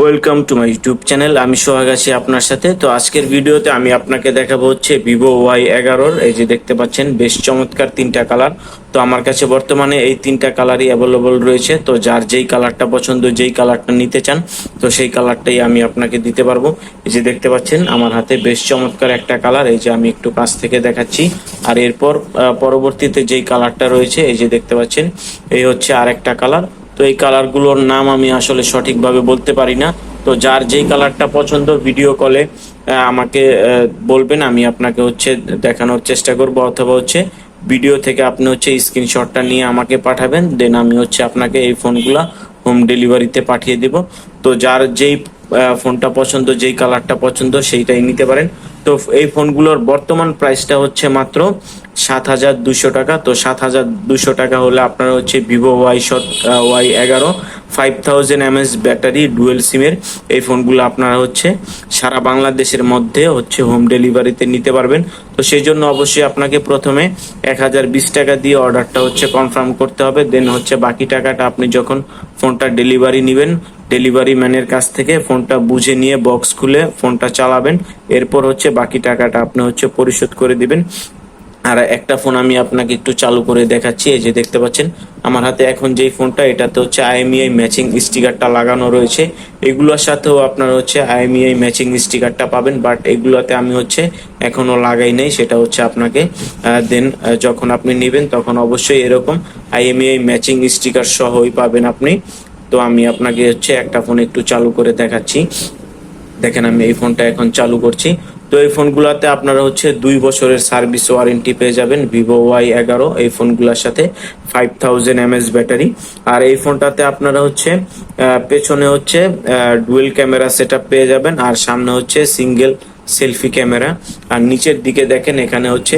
Welcome to my YouTube channel আমি সোহাগ আছি আপনার সাথে। তো আজকের ভিডিওতে আমি আপনাকে দেখাবো হচ্ছে ভিভো ওয়াই এগারোর। এই যে দেখতে পাচ্ছেন, বেশ চমৎকার তিনটা কালার তো আমার কাছে বর্তমানে এই তিনটা কালারই অ্যাভেলেবল রয়েছে। তো যার যেই কালারটা পছন্দ, যেই কালারটা নিতে চান, তো সেই কালারটাই আমি আপনাকে দিতে পারব। এই যে দেখতে পাচ্ছেন, আমার হাতে বেশ চমৎকার একটা কালার এই যে আমি একটু কাছ থেকে দেখাচ্ছি। আর এরপর পরবর্তীতে যেই কালারটা রয়েছে, এই যে দেখতে পাচ্ছেন, এই হচ্ছে আর একটা কালার তো এই কালারগুলোর নাম আমি আসলে সঠিকভাবে বলতে পারি না। তো যার যেই কালারটা পছন্দ ভিডিও কলে আমাকে বলবেন, আমি আপনাকে হচ্ছে দেখানোর চেষ্টা করব। অথবা হচ্ছে ভিডিও থেকে আপনি হচ্ছে স্ক্রিনশটটা নিয়ে আমাকে পাঠাবেন দেন আমি হচ্ছে আপনাকে এই ফোনগুলা হোম ডেলিভারিতে পাঠিয়ে দেব। তো যার যেই ফোনটা পছন্দ, যেই কালারটা পছন্দ সেইটাই নিতে পারেন। তো এই ফোনগুলোর বর্তমান প্রাইসটা হচ্ছে মাত্র সাত হাজার দুশো টাকা। তো সাত হাজার দুশো টাকা হলে আপনার হচ্ছে ভিভো ওয়াই শট ওয়াই এগারো, five thousand MS battery, dual সিমের। এই ফোনগুলো আপনারা হচ্ছে সারা বাংলাদেশের মধ্যে হচ্ছে হোম ডেলিভারিতে নিতে পারবেন। তো সেই জন্য অবশ্যই আপনাকে প্রথমে এক হাজার বিশ টাকা দিয়ে অর্ডারটা হচ্ছে কনফার্ম করতে হবে। দেন হচ্ছে বাকি টাকাটা আপনি যখন ফোনটা ডেলিভারি নেবেন ডেলিভারি ম্যানের কাছ থেকে ফোনটা বুঝে নিয়ে বক্স খুলে ফোনটা চালাবেন। এরপর হচ্ছে বাকি টাকাটা আপনি হচ্ছে পরিশোধ করে দিবেন। আর একটা ফোন আমি আপনাকে একটু চালু করে দেখাচ্ছি, এই যে দেখতে পাচ্ছেন, আমার হাতে এখন যেই ফোনটা, এটাতে হচ্ছে আইএমইআই ম্যাচিং স্টিকারটা লাগানো রয়েছে। এগুলোর সাথেও আপনার হচ্ছে আইএমইআই ম্যাচিং স্টিকারটা পাবেন বাট এগুলোতে আমি হচ্ছে এখনও লাগাই নাই, সেটা হচ্ছে আপনাকে দেন যখন আপনি নেবেন, তখন অবশ্যই এরকম আইএমইআই ম্যাচিং স্টিকার সহই পাবেন আপনি। তো আমি আপনাকে হচ্ছে একটা ফোন একটু চালু করে দেখাচ্ছি। দেখেন আমি এই ফোনটা এখন চালু করছি। তো এই ফোনগুলোতে আপনারা হচ্ছে দুই বছরের সার্ভিস ওয়ারেন্টি পেয়ে যাবেন ভিভো ওয়াই এগারো, এই ফোনগুলোর সাথে ফাইভ থাউজেন্ড এমএস ব্যাটারি আর এই ফোনটাতে আপনারা হচ্ছে পেছনে হচ্ছে ডুয়েল ক্যামেরা সেট পেয়ে যাবেন। আর সামনে হচ্ছে সিঙ্গেল সেলফি ক্যামেরা আর নিচের দিকে দেখেন এখানে হচ্ছে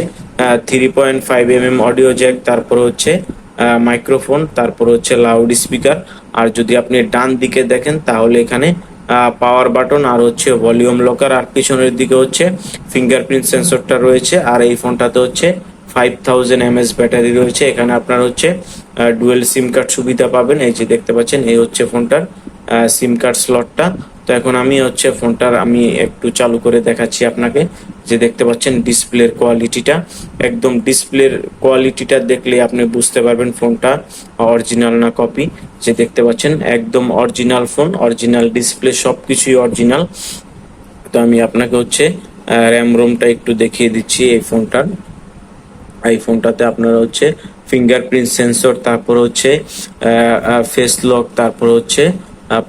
three point five M M audio jack তারপর হচ্ছে মাইক্রোফোন তারপর হচ্ছে লাউড স্পিকার আর যদি আপনি ডান দিকে দেখেন, তাহলে এখানে পাওয়ার বাটন আর হচ্ছে ভলিউম লকার আর পিছনের দিকে হচ্ছে ফিঙ্গারপ্রিন্ট সেন্সরটা রয়েছে, আর এই ফোনটাতে হচ্ছে ফাইভ থাউজেন্ড এমএস ব্যাটারি রয়েছে, এখানে আপনার হচ্ছে ডুয়েল সিম কার্ড সুবিধা পাবেন, এই যে দেখতে পাচ্ছেন, এই হচ্ছে ফোনটার সিম কার্ড স্লটটা তো এখন আমি হচ্ছে ফোনটার, আমি একটু চালু করে দেখাচ্ছি আপনাকে। যে দেখতে পাচ্ছেন ডিসপ্লের কোয়ালিটিটা, একদম ডিসপ্লের কোয়ালিটিটা দেখলে আপনি বুঝতে পারবেন ফোনটা, অরিজিনাল না কপি। যে দেখতে পাচ্ছেন একদম অরিজিনাল ফোন, অরিজিনাল ডিসপ্লে সব কিছুই অরিজিনাল। তো আমি আপনাকে হচ্ছে র্যাম রোমটা একটু দেখিয়ে দিচ্ছি এই ফোনটার। এই ফোনটাতে আপনারা হচ্ছে ফিঙ্গারপ্রিন্ট সেন্সর তারপর হচ্ছে ফেস লক তারপর হচ্ছে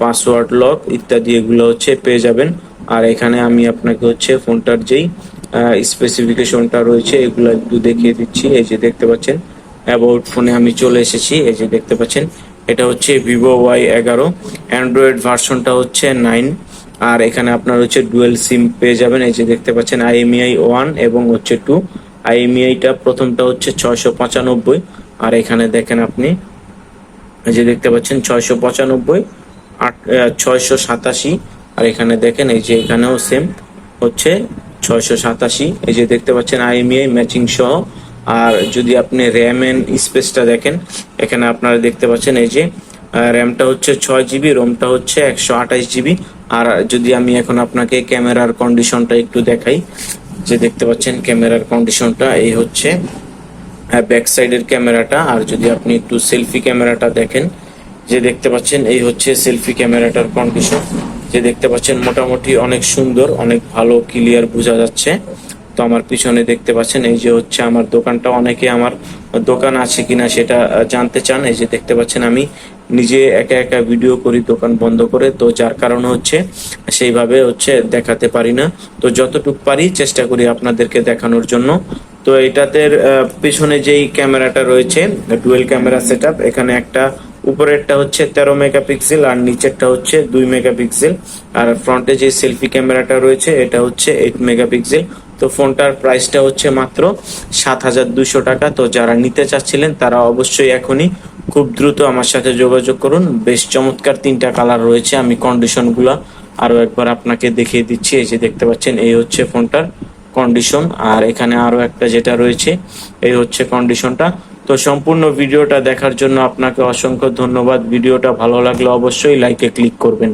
পাসওয়ার্ড লক ইত্যাদি এগুলো হচ্ছে পেয়ে যাবেন। আর এখানে আমি আপনাকে হচ্ছে ফোনটার যেই স্পেসিফিকেশনটা রয়েছে, এগুলো একটু দেখিয়ে দিচ্ছি। এই যে দেখতে পাচ্ছেন অ্যাবাউট ফোনে আমি চলে এসেছি। এই যে দেখতে পাচ্ছেন, এটা হচ্ছে ভিভো ওয়াই এগারো। অ্যান্ড্রয়েড ভার্সনটা হচ্ছে নাইন আর এখানে আপনার হচ্ছে ডুয়েল সিম পেয়ে যাবেন। এই যে দেখতে পাচ্ছেন আইএমইআই ওয়ান এবং হচ্ছে টু আইএমইআইটা প্রথমটা হচ্ছে ছয়শো পঁচানব্বই। আর এখানে দেখেন আপনি, এই যে দেখতে পাচ্ছেন, ছয়শো পঁচানব্বই, আট ছয়শো সাতাশি। আর এখানে দেখেন, এই যে এখানেও সেম হচ্ছে ছয়শো সাতাশি। এই যে দেখতে পাচ্ছেন আইএমইআই ম্যাচিং সহ। আর যদি আপনি র্যাম এন্ড স্পেসটা দেখেন, এখানে আপনারা দেখতে পাচ্ছেন, এই যে র্যামটা হচ্ছে ছয় জিবি রোমটা হচ্ছে একশো আঠাশ জিবি আর যদি আমি এখন আপনাকে ক্যামেরার কন্ডিশনটা একটু দেখাই, যে দেখতে পাচ্ছেন, ক্যামেরার কন্ডিশনটা এই হচ্ছে ব্যাক সাইডের ক্যামেরাটা। আর যদি আপনি একটু সেলফি ক্যামেরাটা দেখেন, যে দেখতে পাচ্ছেন, এই হচ্ছে সেলফি ক্যামেরাটার কন্ডিশন যে দেখতে পাচ্ছেন মোটামুটি অনেক সুন্দর, অনেক ভালো ক্লিয়ার বোঝা যাচ্ছে। তো আমার পিছনে দেখতে পাচ্ছেন, এই যে হচ্ছে আমার দোকানটা, অনেকে আমার দোকান আছে কিনা সেটা জানতে চান। এই যে দেখতে পাচ্ছেন আমি নিজে একা একা ভিডিও করি, দোকান বন্ধ করে। তো যার কারণে হচ্ছে সেইভাবে হচ্ছে দেখাতে পারি না। তো যতটুকু পারি চেষ্টা করি আপনাদেরকে দেখানোর জন্য। তো এটাতে পিছনে যেই ক্যামেরাটা রয়েছে ডুয়েল ক্যামেরা সেটআপ এখানে একটা উপরেরটা হচ্ছে তেরো মেগাপিক্সেল আর নিচেরটা হচ্ছে দুই মেগাপিক্সেল। আর ফ্রন্টে যে সেলফি ক্যামেরাটা রয়েছে, এটা হচ্ছে এইট মেগাপিক্সেল। তো ফোনটার প্রাইসটা হচ্ছে মাত্র সাত হাজার দুশো টাকা। তো যারা নিতে চাচ্ছিলেন, তারা অবশ্যই এখনই খুব দ্রুত আমার সাথে যোগাযোগ করুন। বেশ চমৎকার তিনটা কালার রয়েছে। আমি কন্ডিশনগুলো আরও একবার আপনাকে দেখিয়ে দিচ্ছি। এই যে দেখতে পাচ্ছেন, এই হচ্ছে ফোনটার কন্ডিশন আর এখানে আরও একটা যেটা রয়েছে, এই হচ্ছে কন্ডিশনটা তো সম্পূর্ণ ভিডিওটা দেখার জন্য আপনাকে অসংখ্য ধন্যবাদ। ভিডিওটা ভালো লাগলে অবশ্যই লাইকে ক্লিক করবেন।